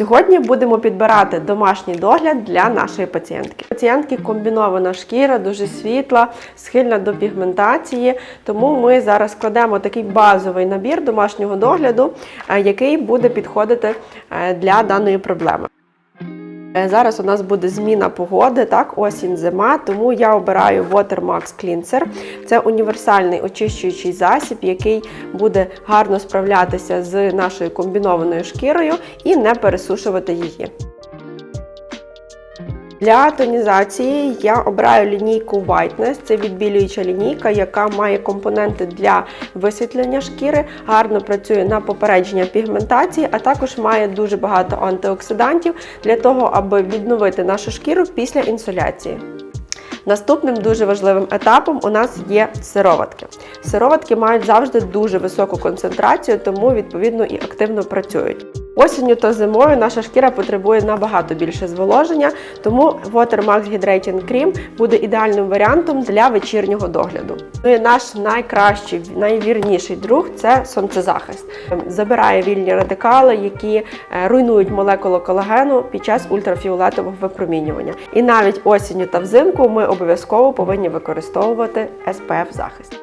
Сьогодні будемо підбирати домашній догляд для нашої пацієнтки. Пацієнтки комбінована шкіра, дуже світла, схильна до пігментації. Тому ми зараз складемо такий базовий набір домашнього догляду, е, який буде підходити е, для даної проблеми. Е, Зараз у нас буде зміна погоди, так, осінь, зима, тому я обираю Watermax Cleanser. Це універсальний очищуючий засіб, який буде гарно справлятися з нашою комбінованою шкірою і не пересушувати її. Для тонізації я обираю лінійку Whiteness. Це відбілююча лінійка, яка має компоненти для висвітлення шкіри, гарно працює на попередження пігментації, а також має дуже багато антиоксидантів для того, аби відновити нашу шкіру після інсоляції. Наступним дуже важливим етапом у нас є сироватки. Сироватки мають завжди дуже високу концентрацію, тому відповідно і активно працюють. Осінню та зимою наша шкіра потребує набагато більше зволоження, тому Watermax Hydrating Cream буде ідеальним варіантом для вечірнього догляду. Ну і наш найкращий, найвірніший друг це сонцезахист. Забирає вільні радикали, які е, руйнують молекулу колагену під час ультрафіолетового випромінювання. І навіть осінню та взимку ми обов'язково повинні використовувати SPF захист.